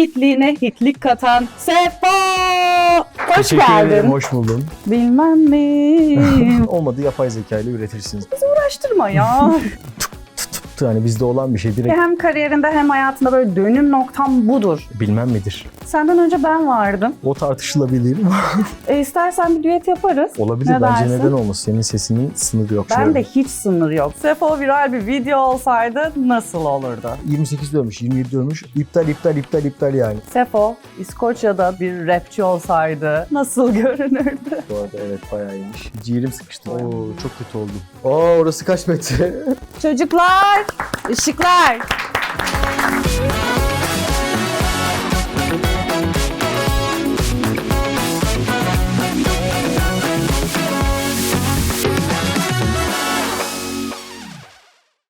hitliğine hitlik katan Sefo! Hoş Teşekkür ederim, geldin. hoş buldum. Bilmem mi? Olmadı yapay zeka ile üretirsiniz. Uğraştırma ya. Tıp hani bizde olan bir şey direkt hem kariyerinde hem hayatında böyle dönüm noktam budur. bilmem midir. Senden önce ben vardım. O tartışılabilir? E, istersen bir düet yaparız. Olabilir Ne bence dersin? neden olmasın. Senin sesinin sınırı yok. Ben de hiç sınır yok. Sefo viral bir video olsaydı nasıl olurdu? 28 dönmüş, 27 dönmüş. İptal, iptal, iptal, iptal yani. Sefo İskoçya'da bir rapçi olsaydı nasıl görünürdü? Bu arada evet bayağı iyiymiş. Ciğerim sıkıştı. Oo çok kötü oldum. Aa orası kaç metre? Çocuklar, ışıklar.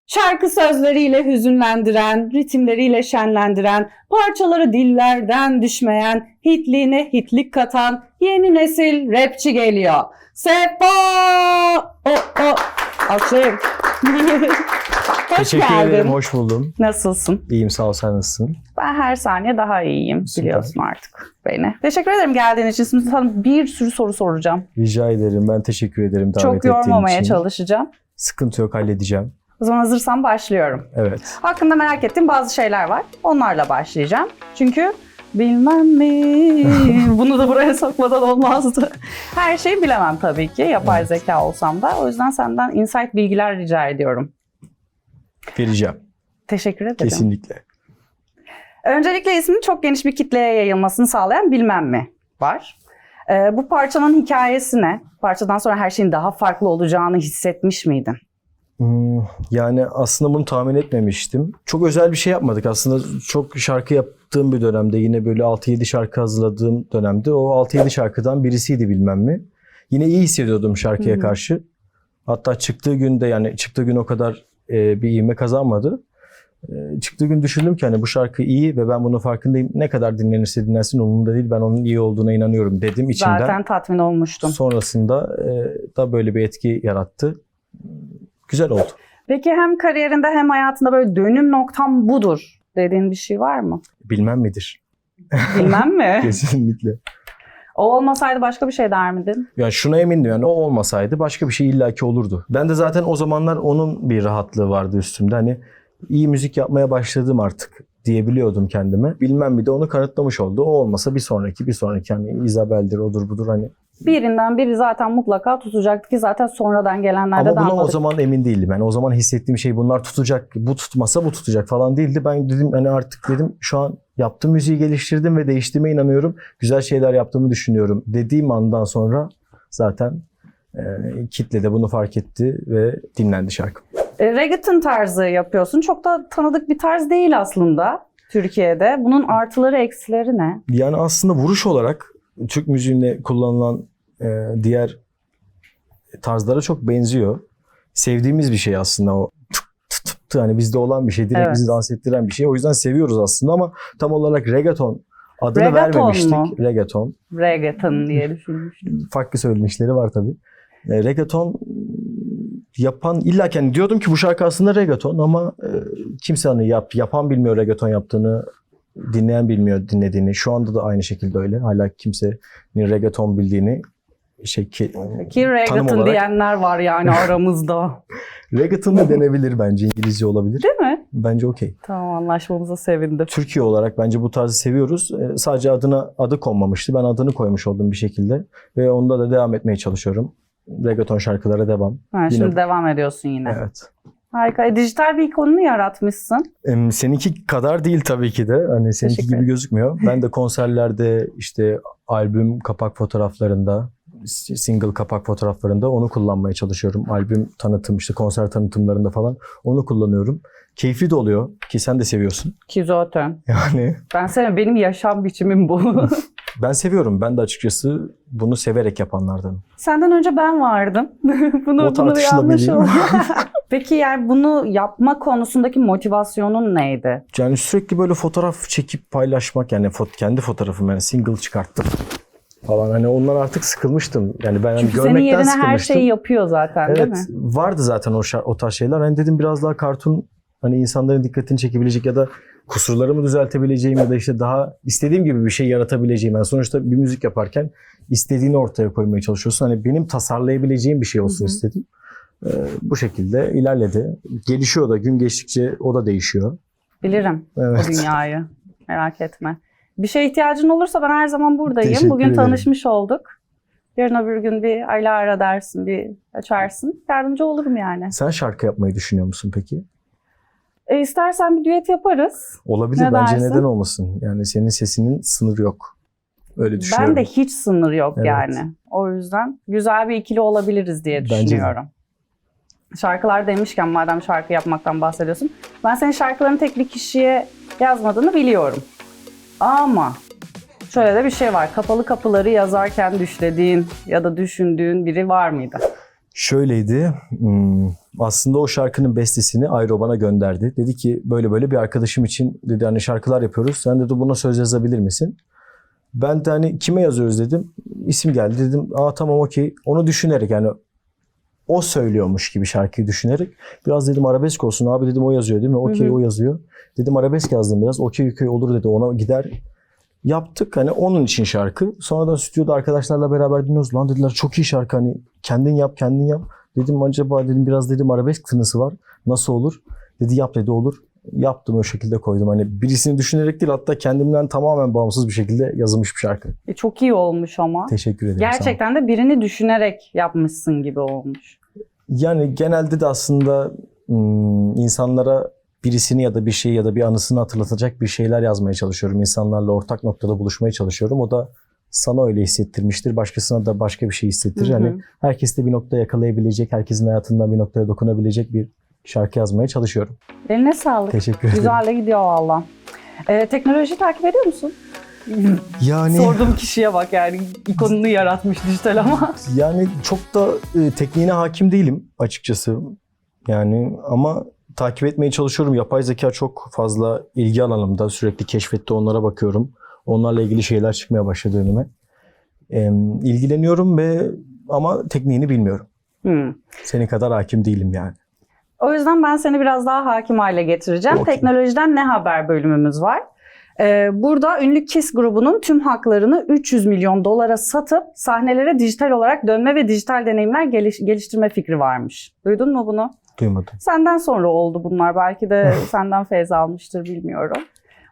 Şarkı sözleriyle hüzünlendiren, ritimleriyle şenlendiren, parçaları dillerden düşmeyen, hitliğine hitlik katan yeni nesil rapçi geliyor. Sefo! O, o. Alkışlayın. Hoş Teşekkür geldin. ederim, hoş buldum. Nasılsın? İyiyim sağ ol, sen nasılsın? Ben her saniye daha iyiyim. Süper. Biliyorsun artık beni. Teşekkür ederim geldiğin için. Şimdi sana bir sürü soru soracağım. Rica ederim, ben teşekkür ederim davet Çok ettiğin yormamaya için. çalışacağım. Sıkıntı yok, halledeceğim. O zaman hazırsan başlıyorum. Evet. Hakkında merak ettiğim bazı şeyler var. Onlarla başlayacağım. Çünkü bilmem mi bunu da buraya sokmadan olmazdı. Her şeyi bilemem tabii ki yapay Evet. zeka olsam da. O yüzden senden insight bilgiler rica ediyorum. Vereceğim. Teşekkür ederim. Kesinlikle. Öncelikle ismin çok geniş bir kitleye yayılmasını sağlayan bilmem mi var. Ee, bu parçanın hikayesi ne? Parçadan sonra her şeyin daha farklı olacağını hissetmiş miydin? Hmm, yani aslında bunu tahmin etmemiştim. Çok özel bir şey yapmadık. Aslında çok şarkı yaptığım bir dönemde yine böyle 6-7 şarkı hazırladığım dönemde o 6-7 şarkıdan birisiydi bilmem mi. Yine iyi hissediyordum şarkıya hı. karşı. Hatta çıktığı günde yani çıktığı gün o kadar e, bir ivme kazanmadı. E, çıktığı gün düşündüm ki hani bu şarkı iyi ve ben bunun farkındayım. Ne kadar dinlenirse dinlensin umurumda değil. Ben onun iyi olduğuna inanıyorum dedim içimden. Zaten tatmin olmuştum. Sonrasında e, da böyle bir etki yarattı. Güzel oldu. Peki hem kariyerinde hem hayatında böyle dönüm noktam budur dediğin bir şey var mı? Bilmem midir? Bilmem mi? Kesinlikle. o olmasaydı başka bir şey der miydin? Yani şuna emindim yani o olmasaydı başka bir şey illaki olurdu. Ben de zaten o zamanlar onun bir rahatlığı vardı üstümde. Hani iyi müzik yapmaya başladım artık diyebiliyordum kendime. Bilmem bir de onu kanıtlamış oldu. O olmasa bir sonraki bir sonraki hani Isabel'dir odur budur hani. Birinden biri zaten mutlaka tutacaktı ki zaten sonradan gelenlerde Ama de buna o anladık. zaman emin değildim. Yani o zaman hissettiğim şey bunlar tutacak. Bu tutmasa bu tutacak falan değildi. Ben dedim hani artık dedim şu an yaptığım müziği geliştirdim ve değiştiğime inanıyorum. Güzel şeyler yaptığımı düşünüyorum. Dediğim andan sonra zaten e, kitle de bunu fark etti ve dinlendi şarkı. E, reggaeton tarzı yapıyorsun. Çok da tanıdık bir tarz değil aslında Türkiye'de. Bunun artıları eksileri ne? Yani aslında vuruş olarak Türk müziğinde kullanılan e, diğer tarzlara çok benziyor. Sevdiğimiz bir şey aslında o hani bizde olan bir şey. Direkt Evet. bizi dans ettiren bir şey. O yüzden seviyoruz aslında ama tam olarak reggaeton adını Reggaeton vermemiştik. mu? Reggaeton. Reggaeton diye düşünmüştüm. Farklı söylenişleri var tabii. E, reggaeton yapan illa hani diyordum ki bu şarkı aslında reggaeton ama e, kimse hani yap, yapan bilmiyor reggaeton yaptığını dinleyen bilmiyor dinlediğini. Şu anda da aynı şekilde öyle. Hala kimsenin reggaeton bildiğini şey ki, Ki reggaeton olarak- diyenler var yani aramızda. reggaeton da denebilir bence İngilizce olabilir. Değil mi? Bence okey. Tamam anlaşmamıza sevindim. Türkiye olarak bence bu tarzı seviyoruz. E, sadece adına adı konmamıştı. Ben adını koymuş oldum bir şekilde ve onda da devam etmeye çalışıyorum. Reggaeton şarkılara devam. Ha, şimdi Yine- devam ediyorsun yine. Evet. Harika. E, dijital bir ikonunu yaratmışsın. Em, Seninki kadar değil tabii ki de. Hani seninki gibi gözükmüyor. Ben de konserlerde işte albüm kapak fotoğraflarında, single kapak fotoğraflarında onu kullanmaya çalışıyorum. Albüm tanıtım işte konser tanıtımlarında falan onu kullanıyorum. Keyifli de oluyor ki sen de seviyorsun. Ki zaten. Yani Ben sevmem. Benim yaşam biçimim bu. ben seviyorum. Ben de açıkçası bunu severek yapanlardanım. Senden önce ben vardım. bunu, O bunu oldu. Peki yani bunu yapma konusundaki motivasyonun neydi? Yani sürekli böyle fotoğraf çekip paylaşmak yani fot kendi fotoğrafım yani single çıkarttım falan hani ondan artık sıkılmıştım. Yani ben hani Çünkü senin görmekten yerine her sıkılmıştım. şeyi yapıyor zaten değil mi? Evet vardı zaten o, o tarz şeyler. Hani dedim biraz daha kartun hani insanların dikkatini çekebilecek ya da kusurlarımı düzeltebileceğim ya da işte daha istediğim gibi bir şey yaratabileceğim. Yani sonuçta bir müzik yaparken istediğini ortaya koymaya çalışıyorsun. Hani benim tasarlayabileceğim bir şey olsun Hı hı. istedim. Ee, bu şekilde ilerledi. Gelişiyor da gün geçtikçe o da değişiyor. Bilirim Evet. o dünyayı. Merak etme. Bir şeye ihtiyacın olursa ben her zaman buradayım. Teşekkür Bugün ederim. tanışmış olduk. Yarın öbür gün bir Ayla ara dersin, bir açarsın. Yardımcı olurum yani. Sen şarkı yapmayı düşünüyor musun peki? E, istersen bir düet yaparız. Olabilir Ne bence dersin? neden olmasın? Yani senin sesinin sınırı yok. Öyle düşünüyorum. Ben de hiç sınır yok Evet. yani. O yüzden güzel bir ikili olabiliriz diye Bence de. düşünüyorum. Şarkılar demişken madem şarkı yapmaktan bahsediyorsun. Ben senin şarkılarını tek bir kişiye yazmadığını biliyorum. Ama şöyle de bir şey var. Kapalı kapıları yazarken düşlediğin ya da düşündüğün biri var mıydı? Şöyleydi. hmm, Aslında o şarkının bestesini Ayro bana gönderdi. Dedi ki böyle böyle bir arkadaşım için dedi hani şarkılar yapıyoruz. Sen dedi buna söz yazabilir misin? Ben de hani kime yazıyoruz dedim. İsim geldi dedim. Aa tamam okey. Onu düşünerek yani o söylüyormuş gibi şarkıyı düşünerek biraz dedim arabesk olsun abi dedim o yazıyor değil mi? Okey o yazıyor. Dedim arabesk yazdım biraz. Okey okey olur dedi ona gider. Yaptık hani onun için şarkı. Sonradan stüdyoda arkadaşlarla beraber dinliyoruz. Lan dediler çok iyi şarkı hani kendin yap kendin yap. Dedim acaba dedim biraz dedim arabesk tınısı var. Nasıl olur? Dedi yap dedi olur. Yaptım o şekilde koydum. Hani birisini düşünerek değil hatta kendimden tamamen bağımsız bir şekilde yazılmış bir şarkı. E, çok iyi olmuş ama. Teşekkür ederim. Gerçekten de birini düşünerek yapmışsın gibi olmuş. Yani genelde de aslında insanlara birisini ya da bir şeyi ya da bir anısını hatırlatacak bir şeyler yazmaya çalışıyorum. İnsanlarla ortak noktada buluşmaya çalışıyorum. O da sana öyle hissettirmiştir. Başkasına da başka bir şey hissettirir. Hı hı. Hani herkes de bir nokta yakalayabilecek, herkesin hayatından bir noktaya dokunabilecek bir şarkı yazmaya çalışıyorum. Eline sağlık. Teşekkür ederim. Güzel de gidiyor valla. Ee, teknoloji takip ediyor musun? Yani Sorduğum kişiye bak yani ikonunu yaratmış dijital ama. yani çok da e, tekniğine hakim değilim açıkçası. Yani ama takip etmeye çalışıyorum. Yapay zeka çok fazla ilgi alanımda. Sürekli keşfette onlara bakıyorum. Onlarla ilgili şeyler çıkmaya başladı önüme. E, ilgileniyorum ve ama tekniğini bilmiyorum. Hmm. Senin kadar hakim değilim yani. O yüzden ben seni biraz daha hakim hale getireceğim. Okey. Teknolojiden ne haber bölümümüz var. Ee, burada ünlü Kiss grubunun tüm haklarını 300 milyon dolara satıp sahnelere dijital olarak dönme ve dijital deneyimler geliş- geliştirme fikri varmış. Duydun mu bunu? Duymadım. Senden sonra oldu bunlar. Belki de senden feyz almıştır bilmiyorum.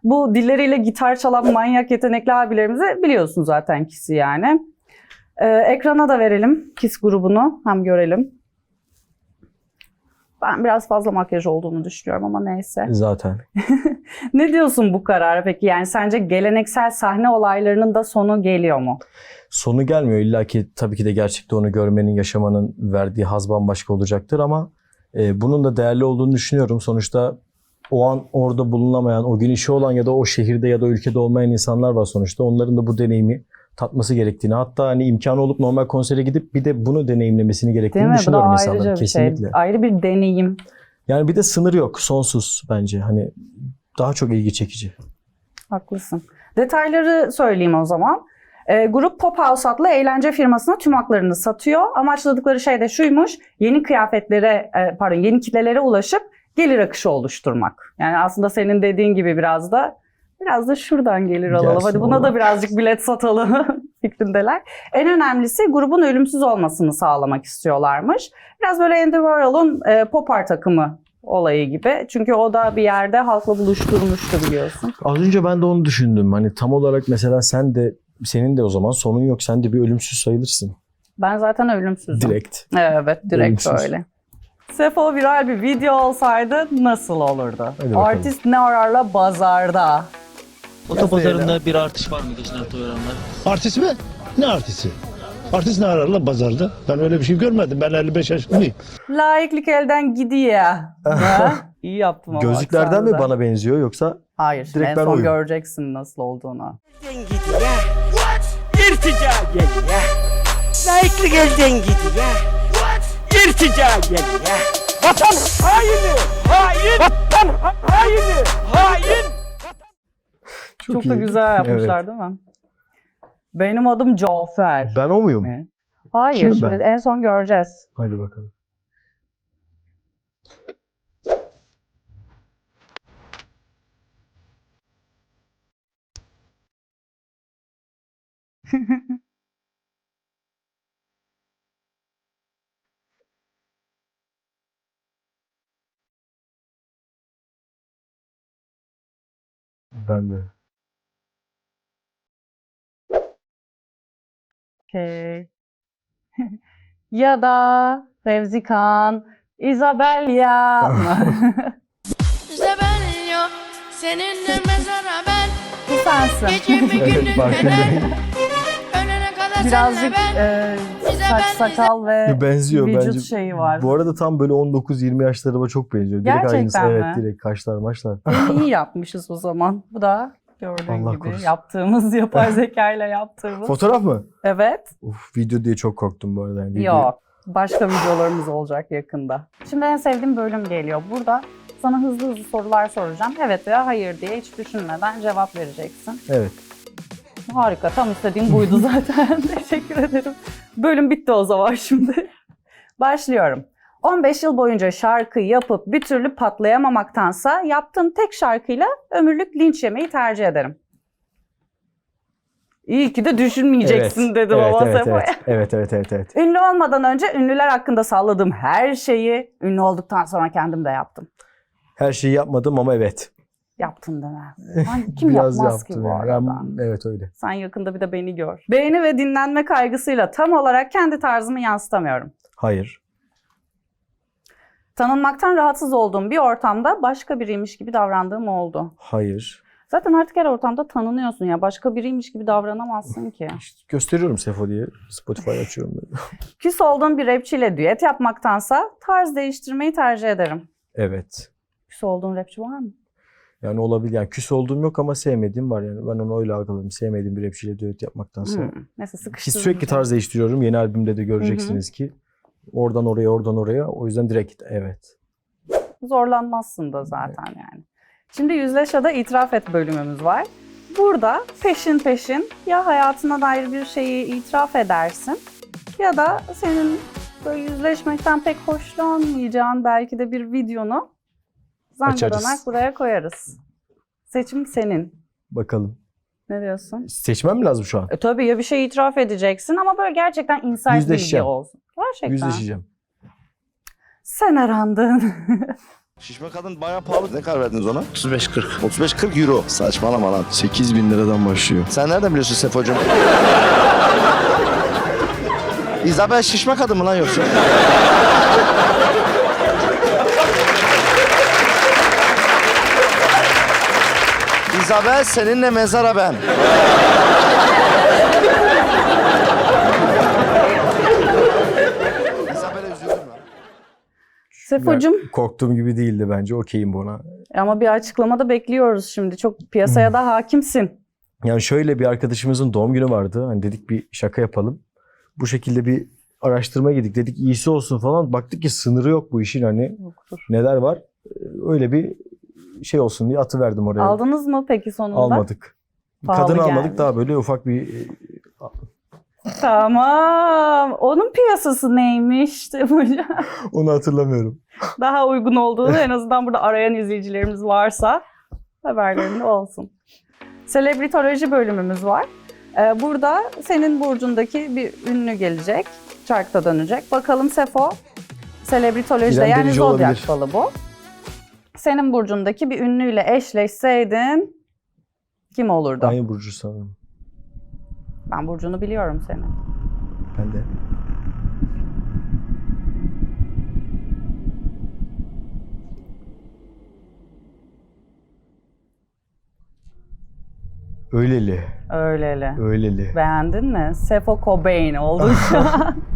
Bu dilleriyle gitar çalan manyak yetenekli abilerimizi biliyorsun zaten Kiss'i yani. Ee, ekrana da verelim Kiss grubunu. Hem görelim. Ben biraz fazla makyaj olduğunu düşünüyorum ama neyse. Zaten. Ne diyorsun bu karara peki? Yani sence geleneksel sahne olaylarının da sonu geliyor mu? Sonu gelmiyor. İlla ki tabii ki de gerçekte onu görmenin, yaşamanın verdiği haz bambaşka olacaktır ama e, bunun da değerli olduğunu düşünüyorum. Sonuçta o an orada bulunamayan, o gün işi olan ya da o şehirde ya da ülkede olmayan insanlar var sonuçta. Onların da bu deneyimi tatması gerektiğini, hatta hani imkanı olup normal konsere gidip bir de bunu deneyimlemesini Değil gerektiğini da düşünüyorum insanların. bir Kesinlikle. şey. Ayrı bir deneyim. Yani bir de sınır yok, sonsuz bence. Hani daha çok ilgi çekici. Haklısın. Detayları söyleyeyim o zaman. Ee, grup Pop House adlı eğlence firmasına tüm haklarını satıyor. Amaçladıkları şey de şuymuş. Yeni kıyafetlere, e, pardon yeni kitlelere ulaşıp gelir akışı oluşturmak. Yani aslında senin dediğin gibi biraz da biraz da şuradan gelir alalım. Gelsin Hadi buna da olur. birazcık bilet satalım fikrindeler. En önemlisi grubun ölümsüz olmasını sağlamak istiyorlarmış. Biraz böyle Andy Warhol'un e, pop art takımı olayı gibi. Çünkü o da bir yerde halkla buluşturmuştu biliyorsun. Az önce ben de onu düşündüm. Hani tam olarak mesela sen de senin de o zaman sonun yok. Sen de bir ölümsüz sayılırsın. Ben zaten ölümsüzüm. Direkt. Evet, direkt Ölümsüz. öyle. Sefo viral bir video olsaydı nasıl olurdu? Hadi bakalım. Artist ne ararla bazarda. Otopazarında bir artış var mı geçen hafta oranlar? Artist mi? Ne artisti? Artist ne arar lan pazarda? Ben öyle bir şey görmedim. Ben 55 yaşındayım. Layıklık elden gidiyor. Ha? İyi yaptım ama Gözlüklerden mi bana benziyor yoksa Hayır, Direkt en ben son oyum. göreceksin nasıl olduğunu. İrtica geliyor. Layıklık elden gidiyor. İrtica geliyor. Vatan haini, hain, vatan ha- haini, hain. Çok, da iyi. güzel yapmışlar değil mi? Benim adım Cafer. Ben o muyum? Hayır, Kim şimdi ben? en son göreceğiz. Hadi bakalım. Ben de. Okey. ya da Fevzi Kan, Isabel ya. İşte ben yok seninle mezara ben Bu sensin. Gecemi Evet gündüz farkındayım. Birazcık ben e, saç sakal ve Benziyor vücut bence. şeyi var. Bu arada tam böyle 19-20 yaşlarıma çok benziyor. Direkt Gerçekten aynısı. mi? Evet direkt kaşlar maşlar. Beni iyi yapmışız o zaman. Bu da gördüğün Allah gibi korusun. yaptığımız yapay zeka ile yaptığımız. Fotoğraf mı? evet. Uf, video diye çok korktum bu arada. Yani video. Yok. Başka videolarımız olacak yakında. Şimdi en sevdiğim bölüm geliyor. Burada sana hızlı hızlı sorular soracağım. Evet veya hayır diye hiç düşünmeden cevap vereceksin. Evet. Harika. Tam istediğim buydu zaten. Teşekkür ederim. Bölüm bitti o zaman şimdi. Başlıyorum. 15 yıl boyunca şarkı yapıp bir türlü patlayamamaktansa yaptığım tek şarkıyla ömürlük linç yemeyi tercih ederim. İyi ki de düşünmeyeceksin dedim evet, ama evet, evet, evet, evet, evet, evet. Ünlü olmadan önce ünlüler hakkında salladığım her şeyi ünlü olduktan sonra kendim de yaptım. Her şeyi yapmadım ama evet. Yaptın deme. Kim Biraz yapmaz ki bu yani. arada? Evet öyle. Sen yakında bir de beni gör. Beğeni ve dinlenme kaygısıyla tam olarak kendi tarzımı yansıtamıyorum. Hayır. Tanınmaktan rahatsız olduğum bir ortamda başka biriymiş gibi davrandığım oldu. Hayır. Zaten artık her ortamda tanınıyorsun ya. Başka biriymiş gibi davranamazsın ki. İşte gösteriyorum Sefo diye. Spotify açıyorum. Böyle. Küs olduğum bir rapçiyle düet yapmaktansa tarz değiştirmeyi tercih ederim. Evet. Küs olduğun rapçi var mı? Yani olabilir. Yani küs olduğum yok ama sevmediğim var yani. Ben onu öyle algıladım. Sevmediğim bir rapçiyle düet yapmaktansa. Hmm. Ki sıkıştırdım. sürekli tarz değiştiriyorum. Yeni albümde de göreceksiniz ki. Oradan oraya, oradan oraya. O yüzden direkt evet. Zorlanmazsın da zaten yani. Şimdi Yüzleş ya da itiraf et bölümümüz var. Burada peşin peşin ya hayatına dair bir şeyi itiraf edersin ya da senin böyle yüzleşmekten pek hoşlanmayacağın belki de bir videonu zangadanak Açarız. buraya koyarız. Seçim senin. Bakalım. Ne diyorsun? Seçmem mi lazım şu an? E tabii ya bir şey itiraf edeceksin ama böyle gerçekten insight bilgi Yüzleşeceğim. olsun. Gerçekten. Yüzleşeceğim. Sen arandın. Şişme kadın bayağı pahalı. Ne kadar verdiniz ona? 35-40. 35-40 euro. Saçmalama lan. 8 bin liradan başlıyor. Sen nereden biliyorsun Sefo'cum? Isabel şişme kadın mı lan yoksa? Isabel seninle mezara ben. Isabel'e üzüldüm lan. Sefocum Korktuğum gibi değildi bence. Okeyim buna. ama bir açıklama da bekliyoruz şimdi. Çok piyasaya da hakimsin. Yani şöyle bir arkadaşımızın doğum günü vardı. Hani dedik bir şaka yapalım. Bu şekilde bir araştırma yedik. Dedik iyisi olsun falan. Baktık ki sınırı yok bu işin hani. Yoktur. Neler var? Ee, Öyle bir şey olsun diye atı verdim oraya. Aldınız mı peki sonunda? Almadık. Pahalı Kadın almadık daha böyle ufak bir e, Tamam. Onun piyasası neymiş? onu hatırlamıyorum. Daha uygun olduğunu en azından burada arayan izleyicilerimiz varsa haberlerinde olsun. Selebritoloji bölümümüz var. Ee, burada senin burcundaki bir ünlü gelecek. Çarkta dönecek. Bakalım Sefo selebritolojide yani zodyak falı bu. Senin burcundaki bir ünlüyle eşleşseydin kim olurdu? Aynı burcu sanırım. Ben burcunu biliyorum senin. Ben de. Öyleli. Öyleli. Öyleli. Beğendin mi? Sefo Cobain oldu şu an.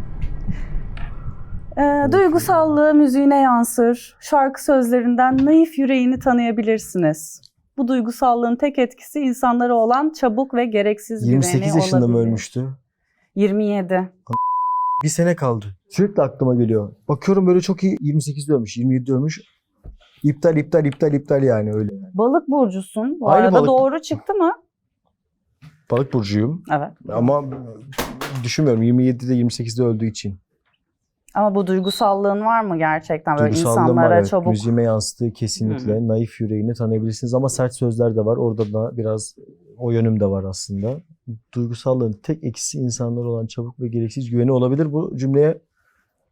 Ee, duygusallığı müziğine yansır. Şarkı sözlerinden naif yüreğini tanıyabilirsiniz. Bu duygusallığın tek etkisi insanlara olan çabuk ve gereksiz güveni 28 yaşında mı olabilir. ölmüştü? 27. Bir sene kaldı. Sürekli aklıma geliyor. Bakıyorum böyle çok iyi 28'de ölmüş, 27'de ölmüş. İptal, iptal, iptal, iptal yani öyle. Balık burcusun. Bu Aynı arada balık. doğru çıktı mı? Balık burcuyum Evet. ama düşünmüyorum 27'de 28'de öldüğü için. Ama bu duygusallığın var mı gerçekten? Böyle insanlara var evet. çabuk. Müziğime yansıtığı kesinlikle. Naif yüreğini tanıyabilirsiniz ama sert sözler de var. Orada da biraz o yönüm de var aslında. duygusallığın tek eksisi insanlar olan çabuk ve gereksiz güveni olabilir. Bu cümleye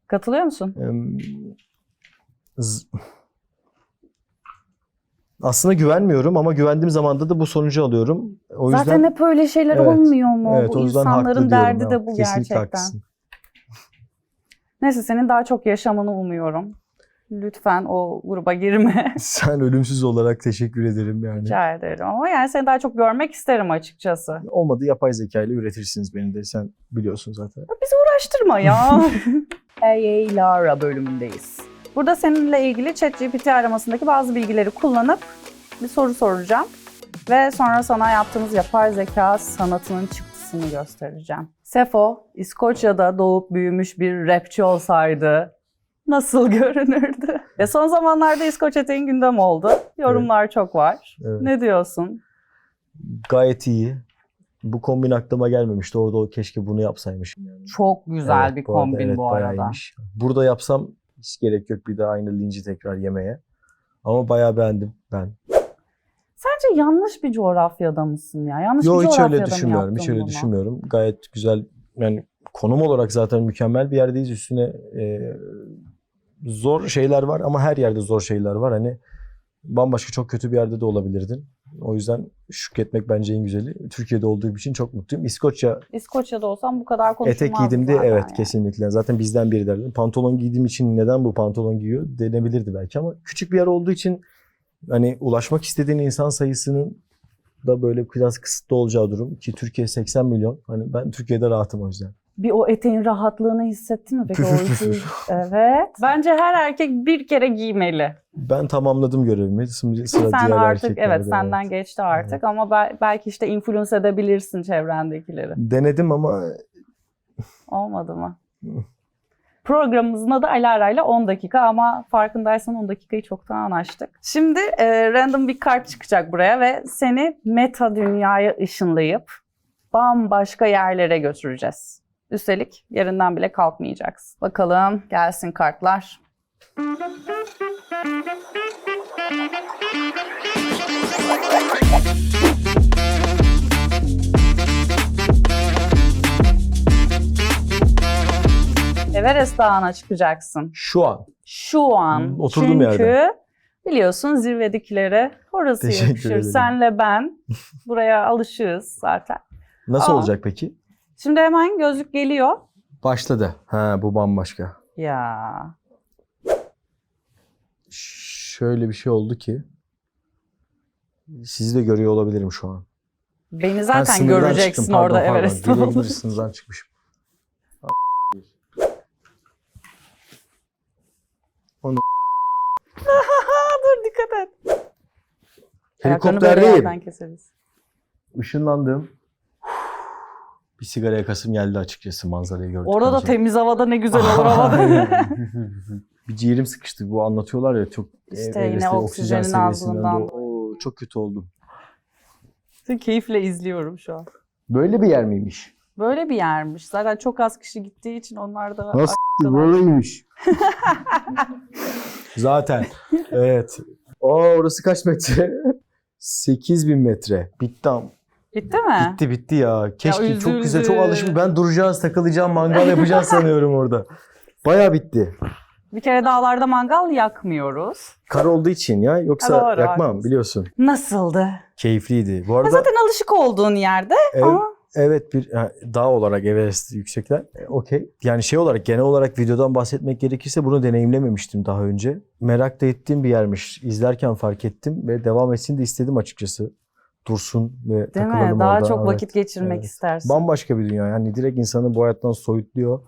Katılıyor musun? aslında güvenmiyorum ama güvendiğim zamanda da bu sonucu alıyorum. O yüzden Zaten hep öyle şeyler Evet, olmuyor mu? evet, bu yüzden insanların diyorum derdi ya. de bu Kesinlikle gerçekten. haklısın. Neyse senin daha çok yaşamanı umuyorum. Lütfen o gruba girme. Sen ölümsüz olarak teşekkür ederim yani. Rica ederim ama yani seni daha çok görmek isterim açıkçası. Olmadı yapay zeka ile üretirsiniz beni de. Sen biliyorsun zaten. Bizi uğraştırma ya. Hey hey Lara bölümündeyiz. Burada seninle ilgili ChatGPT aramasındaki bazı bilgileri kullanıp bir soru soracağım. Ve sonra sana yaptığımız yapay zeka sanatının çıktısını göstereceğim. Sefo, İskoçya'da doğup büyümüş bir rapçi olsaydı nasıl görünürdü? Ve son zamanlarda İskoç eteğin gündem oldu. Yorumlar çok var. Evet. Ne diyorsun? Gayet iyi. Bu kombin aklıma gelmemişti. Orada keşke bunu yapsaymışım. Yani. Çok güzel Evet, bir bu arada kombin evet, bu arada. iyiymiş. Burada yapsam hiç gerek yok bir daha aynı linci tekrar yemeye. Ama bayağı beğendim ben. Sence yanlış bir coğrafyada mısın ya? Yanlış Yo bir hiç coğrafyada öyle düşünmüyorum. Hiç öyle bunu? düşünmüyorum. Gayet güzel. Yani konum olarak zaten mükemmel bir yerdeyiz. Üstüne e, zor şeyler var ama her yerde zor şeyler var. Hani bambaşka çok kötü bir yerde de olabilirdin. O yüzden şükretmek bence en güzeli. Türkiye'de olduğum için çok mutluyum. İskoçya İskoçya'da olsam bu kadar konuşulmazdı etek giydim diye evet yani. kesinlikle. Zaten bizden biri derler. Pantolon giydiğim için neden bu pantolon giyiyor denebilirdi belki ama küçük bir yer olduğu için hani ulaşmak istediğin insan sayısının da böyle biraz kısıtlı olacağı durum ki Türkiye 80 milyon. Hani ben Türkiye'de rahatım o yüzden. Bir o eteğin rahatlığını hissettin mi peki? Püfür o? Evet. Bence her erkek bir kere giymeli. Ben tamamladım görevimi. Şimdi sıra Sen diğer artık evet senden geçti artık Evet. ama bel- belki işte influence edebilirsin çevrendekileri. Denedim ama Olmadı mı? Programımızın adı Alara ile 10 dakika ama farkındaysan 10 dakikayı çoktan aştık. Şimdi e, random bir kart çıkacak buraya ve seni meta dünyaya ışınlayıp bambaşka yerlere götüreceğiz. Üstelik yerinden bile kalkmayacaksın. Bakalım gelsin kartlar. Everest Dağı'na çıkacaksın. şu an Şu an. Hı, oturduğum Çünkü yerden. biliyorsun zirvedekilere orası Teşekkür yakışır. ederim. Senle ben buraya alışığız zaten. nasıl Aa. olacak peki? Şimdi hemen gözlük geliyor. Başladı. Ha bu bambaşka. Ya Şöyle bir şey oldu ki sizi de görüyor olabilirim şu an. beni zaten göreceksin çıktım, pardon, orada pardon. Everest'te. Sınırdan çıkmışım. Dur dikkat et. Yerden keseriz. Işınlandım. Bir sigara yakasım geldi açıkçası manzarayı gördükten Orada da sonra. temiz havada ne güzel olur havada. bir ciğerim sıkıştı. Bu anlatıyorlar ya çok İşte Everest'te yine oksijenin azlığından. de- Oo, çok kötü oldum. Keyifle izliyorum şu an. Böyle bir yer miymiş? Böyle bir yermiş. Zaten çok az kişi gittiği için onlar da Nasıl? Böyleymiş. Zaten. Evet. Aa orası kaç metre? 8000 metre. Bitti am- Bitti mi? Bitti bitti ya. Keşke çok güzel çok üzüldüm. alışmış. Ben duracağız, takılacağım, mangal yapacağız sanıyorum orada. Baya bitti. Bir kere dağlarda mangal yakmıyoruz. Kar olduğu için ya. Yoksa Ha, doğru, yakmam haklısın. biliyorsun. Nasıldı? Keyifliydi. Bu Ya arada zaten alışık olduğun yerde ev- ama evet bir ha, dağ olarak Everest yüksekler. E, Okey. Yani şey olarak genel olarak videodan bahsetmek gerekirse bunu deneyimlememiştim daha önce. Merak da ettiğim bir yermiş. İzlerken fark ettim ve devam etsin de istedim açıkçası. Dursun ve değil takılalım mi? Daha orada. çok vakit geçirmek evet. istersin. Bambaşka bir dünya. Yani direkt insanı bu hayattan soyutluyor.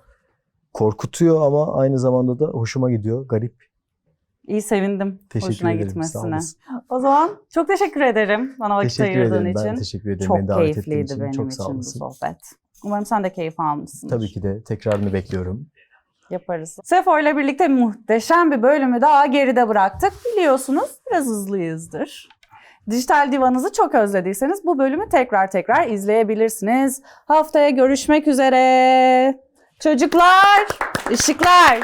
Korkutuyor ama aynı zamanda da hoşuma gidiyor. Garip. İyi sevindim Teşekkür hoşuna ederim. Gitmesine. O zaman çok teşekkür ederim bana vakit Teşekkür ayırdığın ederim. için. Ben teşekkür ederim. Çok Beni keyifliydi için. benim Çok için bu sohbet. Umarım sen de keyif almışsındır. Tabii ki de tekrarını bekliyorum. Yaparız. Sefo ile birlikte muhteşem bir bölümü daha geride bıraktık. Biliyorsunuz biraz hızlıyızdır. Dijital divanızı çok özlediyseniz bu bölümü tekrar tekrar izleyebilirsiniz. Haftaya görüşmek üzere. Çocuklar, ışıklar.